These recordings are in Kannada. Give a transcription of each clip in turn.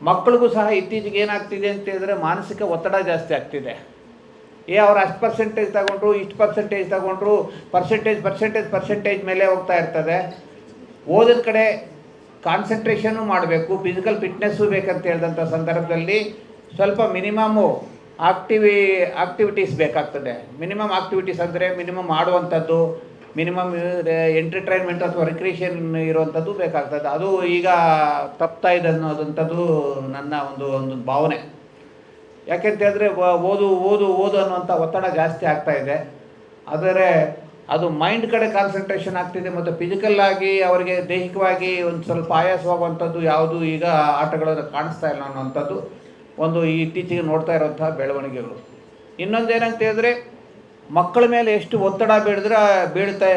ಮಕ್ಕಳಿಗೂ ಸಹ ಇತ್ತೀಚೆಗೆ ಏನಾಗ್ತಿದೆ ಅಂತ ಹೇಳಿದ್ರೆ ಮಾನಸಿಕ ಒತ್ತಡ ಜಾಸ್ತಿ ಆಗ್ತಿದೆ. ಏ, ಅವ್ರು ಅಷ್ಟು ಪರ್ಸೆಂಟೇಜ್ ತಗೊಂಡ್ರು, ಇಷ್ಟು ಪರ್ಸೆಂಟೇಜ್ ತಗೊಂಡ್ರು ಪರ್ಸೆಂಟೇಜ್ ಪರ್ಸೆಂಟೇಜ್ ಪರ್ಸೆಂಟೇಜ್ ಮೇಲೆ ಹೋಗ್ತಾ ಇರ್ತದೆ. ಓದಿದ ಕಡೆ ಕಾನ್ಸಂಟ್ರೇಷನು ಮಾಡಬೇಕು ಫಿಸಿಕಲ್ ಫಿಟ್ನೆಸ್ಸು ಬೇಕಂತ ಹೇಳಿದಂಥ ಸಂದರ್ಭದಲ್ಲಿ ಸ್ವಲ್ಪ ಮಿನಿಮಮ್ಮು ಆಕ್ಟಿವಿ ಆಕ್ಟಿವಿಟೀಸ್ ಬೇಕಾಗ್ತದೆ. ಮಿನಿಮಮ್ ಆಕ್ಟಿವಿಟೀಸ್ ಅಂದರೆ ಮಿನಿಮಮ್ ಆಡುವಂಥದ್ದು ಮಿನಿಮಮ್ ಎಂಟರ್ಟೈನ್ಮೆಂಟ್ ಅಥವಾ ರಿಕ್ರಿಯೇಷನ್ ಇರುವಂಥದ್ದು ಬೇಕಾಗ್ತದೆ. ಅದು ಈಗ ತಪ್ತಾ ಇದೆ ಅನ್ನೋದಂಥದ್ದು ನನ್ನ ಒಂದು ಒಂದು ಭಾವನೆ. ಯಾಕೆಂತ ಹೇಳಿದ್ರೆ ಓದು ಓದು ಓದು ಅನ್ನುವಂಥ ಒತ್ತಡ ಜಾಸ್ತಿ ಆಗ್ತಾ ಇದೆ. ಆದರೆ ಅದು ಮೈಂಡ್ ಕಡೆ ಕಾನ್ಸಂಟ್ರೇಷನ್ ಆಗ್ತಿದೆ ಮತ್ತು ಫಿಸಿಕಲ್ ಆಗಿ ಅವರಿಗೆ ದೈಹಿಕವಾಗಿ ಒಂದು ಸ್ವಲ್ಪ ಆಯಾಸವಾಗುವಂಥದ್ದು ಯಾವುದು ಈಗ ಆಟಗಳನ್ನು ಕಾಣಿಸ್ತಾ ಇಲ್ಲ ಅನ್ನುವಂಥದ್ದು ಒಂದು ಇತ್ತೀಚೆಗೆ ನೋಡ್ತಾ ಇರುವಂತಹ ಬೆಳವಣಿಗೆಗಳು. ಇನ್ನೊಂದು ಏನಂತ ಹೇಳಿದ್ರೆ ಮಕ್ಕಳ ಮೇಲೆ ಎಷ್ಟು ಒತ್ತಡ ಬೀಳಿದ್ರೆ ಬೀಳ್ತಾ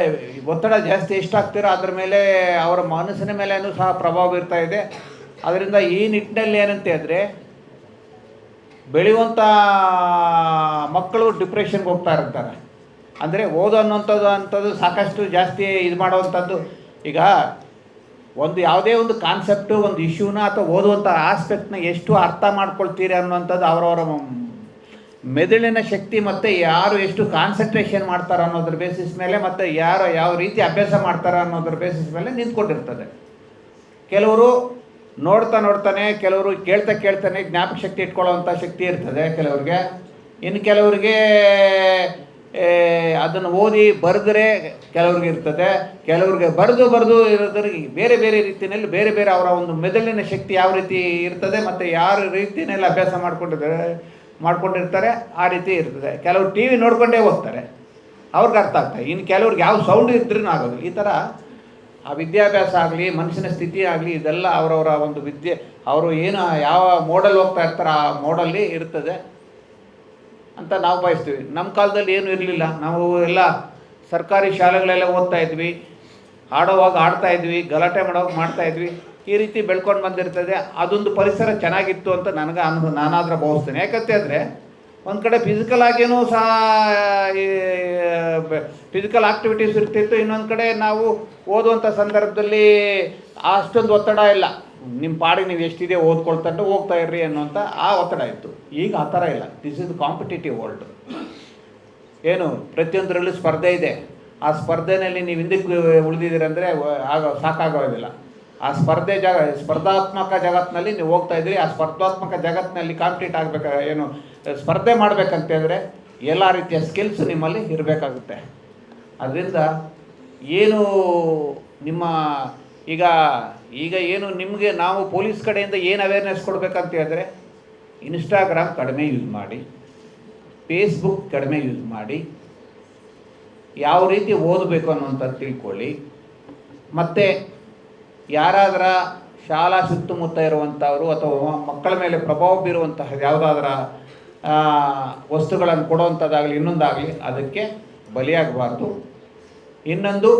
ಒತ್ತಡ ಜಾಸ್ತಿ ಎಷ್ಟಾಗ್ತಿರೋ ಅದ್ರ ಮೇಲೆ ಅವರ ಮನಸ್ಸಿನ ಮೇಲೇನೂ ಸಹ ಪ್ರಭಾವ ಬೀರ್ತಾ ಇದೆ. ಅದರಿಂದ ಈ ನಿಟ್ಟಿನಲ್ಲಿ ಏನಂತ ಹೇಳಿದ್ರೆ ಬೆಳೆಯುವಂಥ ಮಕ್ಕಳು ಡಿಪ್ರೆಷನ್ಗೆ ಹೋಗ್ತಾ ಇರ್ತಾರೆ. ಅಂದರೆ ಓದು ಅನ್ನೋಂಥದ್ದು ಅಂಥದ್ದು ಸಾಕಷ್ಟು ಜಾಸ್ತಿ ಇದು ಮಾಡುವಂಥದ್ದು. ಈಗ ಒಂದು ಯಾವುದೇ ಒಂದು ಕಾನ್ಸೆಪ್ಟು ಒಂದು ಇಶ್ಯೂನ ಅಥವಾ ಓದುವಂಥ ಆಸ್ಪೆಕ್ಟ್ನ ಎಷ್ಟು ಅರ್ಥ ಮಾಡ್ಕೊಳ್ತೀರಿ ಅನ್ನುವಂಥದ್ದು ಅವರವರ ಮೆದುಳಿನ ಶಕ್ತಿ ಮತ್ತು ಯಾರು ಎಷ್ಟು ಕಾನ್ಸಂಟ್ರೇಷನ್ ಮಾಡ್ತಾರೆ ಅನ್ನೋದ್ರ ಬೇಸಿಸ್ ಮೇಲೆ ಮತ್ತು ಯಾರು ಯಾವ ರೀತಿ ಅಭ್ಯಾಸ ಮಾಡ್ತಾರೆ ಅನ್ನೋದ್ರ ಬೇಸಿಸ್ ಮೇಲೆ ನಿಂತ್ಕೊಂಡಿರ್ತದೆ. ಕೆಲವರು ನೋಡ್ತಾ ನೋಡ್ತಾನೆ, ಕೆಲವರು ಕೇಳ್ತಾ ಕೇಳ್ತಾನೆ ಜ್ಞಾಪಕ ಶಕ್ತಿ ಇಟ್ಕೊಳ್ಳೋವಂಥ ಶಕ್ತಿ ಇರ್ತದೆ ಕೆಲವ್ರಿಗೆ. ಇನ್ನು ಕೆಲವರಿಗೆ ಅದನ್ನು ಓದಿ ಬರೆದ್ರೆ ಕೆಲವ್ರಿಗೆ ಇರ್ತದೆ. ಕೆಲವ್ರಿಗೆ ಬರೆದು ಬರೆದು ಇರೋದ್ರಿಗೆ ಬೇರೆ ಬೇರೆ ರೀತಿಯಲ್ಲಿ ಬೇರೆ ಬೇರೆ ಅವರ ಒಂದು ಮೆದುಳಿನ ಶಕ್ತಿ ಯಾವ ರೀತಿ ಇರ್ತದೆ ಮತ್ತು ಯಾರ ರೀತಿಯಲ್ಲಿ ಅಭ್ಯಾಸ ಮಾಡ್ಕೊಂಡಿದ್ದಾರೆ. ಮಾಡ್ಕೊಂಡಿರ್ತಾರೆ, ಆ ರೀತಿ ಇರ್ತದೆ. ಕೆಲವರು ಟಿ ವಿ ನೋಡ್ಕೊಂಡೇ ಹೋಗ್ತಾರೆ. ಅವ್ರಿಗೆ ಅರ್ಥ ಆಗ್ತದೆ ಇನ್ನು ಕೆಲವ್ರಿಗೆ ಯಾವ ಸೌಂಡ್ ಇದ್ರೂ ಆಗೋದಿಲ್ಲ. ಈ ಥರ ಆ ವಿದ್ಯಾಭ್ಯಾಸ ಆಗಲಿ, ಮನಸ್ಸಿನ ಸ್ಥಿತಿ ಆಗಲಿ, ಇದೆಲ್ಲ ಅವರವರ ಒಂದು ವಿದ್ಯೆ, ಅವರು ಏನು ಯಾವ ಮೋಡಲ್ ಹೋಗ್ತಾ ಇರ್ತಾರೆ ಆ ಮೋಡಲ್ಲಿ ಇರ್ತದೆ ಅಂತ ನಾವು ಬಯಸ್ತೀವಿ. ನಮ್ಮ ಕಾಲದಲ್ಲಿ ಏನು ಇರಲಿಲ್ಲ. ನಾವು ಎಲ್ಲ ಸರ್ಕಾರಿ ಶಾಲೆಗಳೆಲ್ಲ ಓದ್ತಾ ಇದ್ವಿ. ಆಡೋವಾಗ ಆಡ್ತಾ ಇದ್ವಿ, ಗಲಾಟೆ ಮಾಡೋವಾಗ ಮಾಡ್ತಾ ಇದ್ವಿ, ಈ ರೀತಿ ಬೆಳ್ಕೊಂಡು ಬಂದಿರ್ತದೆ, ಅದೊಂದು ಪರಿಸರ ಚೆನ್ನಾಗಿತ್ತು ಅಂತ ನನಗೆ ಅನು ನಾನಾದ್ರೂ ಭಾವಿಸ್ತೇನೆ. ಯಾಕತ್ತೆ ಅಂದರೆ, ಒಂದು ಕಡೆ ಫಿಸಿಕಲ್ ಆಗಿಯೂ ಸಹ ಫಿಸಿಕಲ್ ಆಕ್ಟಿವಿಟೀಸ್ ಇರ್ತಿತ್ತು, ಇನ್ನೊಂದು ಕಡೆ ನಾವು ಓದುವಂಥ ಸಂದರ್ಭದಲ್ಲಿ ಅಷ್ಟೊಂದು ಒತ್ತಡ ಇಲ್ಲ. ನಿಮ್ಮ ಪಾಡಿಗೆ ನೀವು ಎಷ್ಟಿದೆ ಓದ್ಕೊಳ್ತಂಡು ಹೋಗ್ತಾ ಇರ್ರಿ ಅನ್ನೋಂಥ ಆ ಒತ್ತಡ ಇತ್ತು. ಈಗ ಆ ಥರ ಇಲ್ಲ. ದಿಸ್ ಇಸ್ ಕಾಂಪಿಟೇಟಿವ್ ವರ್ಲ್ಡ್ ಏನು, ಪ್ರತಿಯೊಂದರಲ್ಲೂ ಸ್ಪರ್ಧೆ ಇದೆ. ಆ ಸ್ಪರ್ಧೆನಲ್ಲಿ ನೀವು ಹಿಂದಕ್ಕೆ ಉಳಿದಿದ್ದೀರಂದರೆ ಆಗ ಸಾಕಾಗೋದಿಲ್ಲ. ಆ ಸ್ಪರ್ಧೆ ಜಗ, ಸ್ಪರ್ಧಾತ್ಮಕ ಜಗತ್ತಿನಲ್ಲಿ ನೀವು ಹೋಗ್ತಾ ಇದ್ದೀರಿ, ಆ ಸ್ಪರ್ಧಾತ್ಮಕ ಜಗತ್ತಿನಲ್ಲಿ ಕಾಂಪಿಟೇಟ್ ಆಗಬೇಕು, ಏನು, ಸ್ಪರ್ಧೆ ಮಾಡಬೇಕಂತಂದರೆ ಎಲ್ಲ ರೀತಿಯ ಸ್ಕಿಲ್ಸ್ ನಿಮ್ಮಲ್ಲಿ ಇರಬೇಕಾಗುತ್ತೆ. ಅದರಿಂದ ಏನು ನಿಮ್ಮ, ಈಗ ಈಗ ಏನು ನಿಮಗೆ ನಾವು ಪೊಲೀಸ್ ಕಡೆಯಿಂದ ಏನು ಅವೇರ್ನೆಸ್ ಕೊಡಬೇಕಂತ ಹೇಳಿದ್ರೆ ಇನ್ಸ್ಟಾಗ್ರಾಮ್ ಕಡಿಮೆ ಯೂಸ್ ಮಾಡಿ ಫೇಸ್ಬುಕ್ ಕಡಿಮೆ ಯೂಸ್ ಮಾಡಿ ಯಾವ ರೀತಿ ಓದಬೇಕು ಅನ್ನುವಂಥದ್ದು ತಿಳ್ಕೊಳ್ಳಿ. ಮತ್ತು ಯಾರಾದರ ಶಾಲಾ ಸುತ್ತಮುತ್ತ ಇರುವಂಥವರು ಅಥವಾ ಮಕ್ಕಳ ಮೇಲೆ ಪ್ರಭಾವ ಬೀರುವಂತಹ ಯಾವುದಾದ್ರ ವಸ್ತುಗಳನ್ನು ಕೊಡುವಂಥದ್ದಾಗಲಿ ಇನ್ನೊಂದಾಗಲಿ ಅದಕ್ಕೆ ಬಲಿಯಾಗಬಾರ್ದು. ಇನ್ನೊಂದು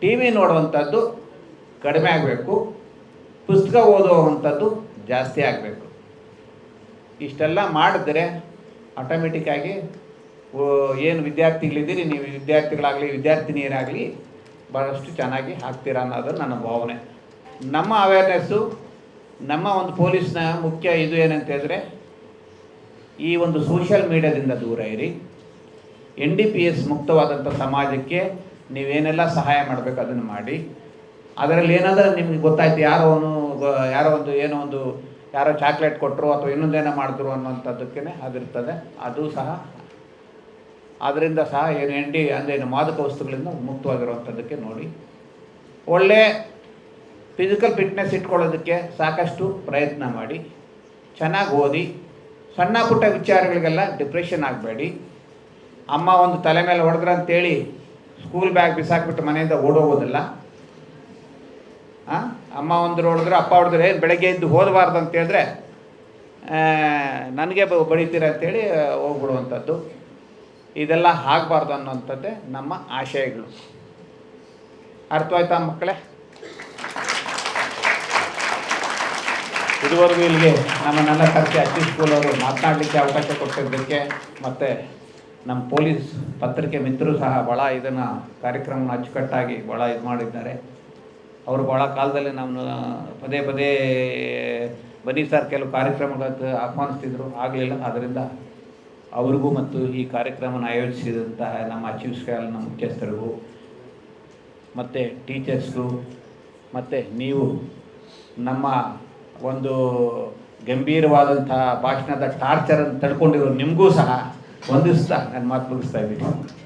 ಟಿ ವಿ ನೋಡುವಂಥದ್ದು ಕಡಿಮೆ ಆಗಬೇಕು. ಪುಸ್ತಕ ಓದುವಂಥದ್ದು ಜಾಸ್ತಿ ಆಗಬೇಕು. ಇಷ್ಟೆಲ್ಲ ಮಾಡಿದ್ರೆ ಆಟೋಮೆಟಿಕ್ಕಾಗಿ ಏನು ವಿದ್ಯಾರ್ಥಿಗಳಿದ್ದೀರಿ? ನೀವು ವಿದ್ಯಾರ್ಥಿಗಳಾಗಲಿ, ವಿದ್ಯಾರ್ಥಿನಿಯರಾಗಲಿ ಭಾಳಷ್ಟು ಚೆನ್ನಾಗಿ ಹಾಕ್ತೀರ ಅನ್ನೋದು ನನ್ನ ಭಾವನೆ. ನಮ್ಮ ಅವೇರ್ನೆಸ್ಸು ನಮ್ಮ ಒಂದು ಪೊಲೀಸ್ನ ಮುಖ್ಯ ಇದು ಏನಂತ ಹೇಳಿದ್ರೆ, ಈ ಒಂದು ಸೋಷಿಯಲ್ ಮೀಡಿಯಾದಿಂದ ದೂರ ಇರಿ. ಎನ್ ಡಿ ಪಿ ಎಸ್ ಮುಕ್ತವಾದಂಥ ಸಮಾಜಕ್ಕೆ ನೀವೇನೆಲ್ಲ ಸಹಾಯ ಮಾಡಬೇಕು ಅದನ್ನು ಮಾಡಿ. ಅದರಲ್ಲಿ ಏನಾದರೂ ನಿಮ್ಗೆ ಗೊತ್ತಾಯ್ತು ಯಾರೋ ಅವನು ಯಾರೋ ಒಂದು, ಏನೋ ಒಂದು, ಯಾರೋ ಚಾಕ್ಲೇಟ್ ಕೊಟ್ಟರು ಅಥವಾ ಇನ್ನೊಂದೇನೋ ಮಾಡಿದ್ರು ಅನ್ನೋಂಥದ್ದಕ್ಕೇ ಅದಿರ್ತದೆ. ಅದು ಸಹ ಅದರಿಂದ ಸಹ ಏನು ಹೆಂಡಿ ಅಂದರೆ ಏನು ಮಾದಕ ವಸ್ತುಗಳಿಂದ ಮುಕ್ತವಾಗಿರುವಂಥದ್ದಕ್ಕೆ ನೋಡಿ. ಒಳ್ಳೆ ಫಿಸಿಕಲ್ ಫಿಟ್ನೆಸ್ ಇಟ್ಕೊಳ್ಳೋದಕ್ಕೆ ಸಾಕಷ್ಟು ಪ್ರಯತ್ನ ಮಾಡಿ. ಚೆನ್ನಾಗಿ ಓದಿ. ಸಣ್ಣ ಪುಟ್ಟ ವಿಚಾರಗಳಿಗೆಲ್ಲ ಡಿಪ್ರೆಷನ್ ಆಗಬೇಡಿ. ಅಮ್ಮ ಒಂದು ತಲೆ ಮೇಲೆ ಹೊಡೆದ್ರೆ ಅಂತೇಳಿ ಸ್ಕೂಲ್ ಬ್ಯಾಗ್ ಬಿಸಾಕ್ಬಿಟ್ಟು ಮನೆಯಿಂದ ಓಡೋಗೋದಿಲ್ಲ. ಹಾಂ ಅಮ್ಮ ಒಂದು ಹೊಡೆದ್ರೆ, ಅಪ್ಪ ಹೊಡೆದ್ರೆ, ಏನು ಬೆಳಗ್ಗೆ ಎದ್ದು ಓದಬಾರ್ದು ಅಂತ ಹೇಳಿದ್ರೆ ನನಗೆ ಬ ಬಡಿತೀರ ಅಂತೇಳಿ ಹೋಗ್ಬಿಡುವಂಥದ್ದು ಇದೆಲ್ಲ ಆಗಬಾರ್ದು ಅನ್ನೋಂಥದ್ದೇ ನಮ್ಮ ಆಶಯಗಳು. ಅರ್ಥವಾಯ್ತಾ ಮಕ್ಕಳೇ? ಇದುವರೆಗೂ ಇಲ್ಲಿಗೆ ನಮ್ಮ ನನ್ನ ಕರೆಸಿ ಅಚ್ಚಿ ಸ್ಕೂಲ್ ಅವರು ಮಾತನಾಡಲಿಕ್ಕೆ ಅವಕಾಶ ಕೊಟ್ಟಿದ್ದಕ್ಕೆ ಮತ್ತು ನಮ್ಮ ಪೊಲೀಸ್ ಪತ್ರಿಕೆ ಮಿತ್ರರು ಸಹ ಭಾಳ ಇದನ್ನು ಕಾರ್ಯಕ್ರಮನ ಅಚ್ಚುಕಟ್ಟಾಗಿ ಭಾಳ ಇದು ಮಾಡಿದ್ದಾರೆ. ಅವರು ಭಾಳ ಕಾಲದಲ್ಲಿ ನಮ್ಮನ್ನು ಪದೇ ಪದೇ ಬನ್ನಿ ಸರ್, ಕೆಲವು ಕಾರ್ಯಕ್ರಮಗಳ ಆಹ್ವಾನಿಸ್ತಿದ್ರು. ಆಗಲಿಲ್ಲ. ಆದ್ದರಿಂದ ಅವ್ರಿಗೂ ಮತ್ತು ಈ ಕಾರ್ಯಕ್ರಮನ ಆಯೋಜಿಸಿದಂತಹ ನಮ್ಮ ಚೀಫ್ ಸ್ಕಾಲ್ನ ಮುಖ್ಯಸ್ಥರಿಗೂ, ಮತ್ತು ಟೀಚರ್ಸ್ಗೂ ಮತ್ತು ನೀವು ನಮ್ಮ ಒಂದು ಗಂಭೀರವಾದಂತಹ ಭಾಷಣದ ಟಾರ್ಚರನ್ನು ತಡ್ಕೊಂಡಿರೋ ನಿಮಗೂ ಸಹ ವಂದಿಸ್ತಾ ನನ್ನ ಮಾತು ಮುಗಿಸ್ತಾ ಇದ್ದೀನಿ.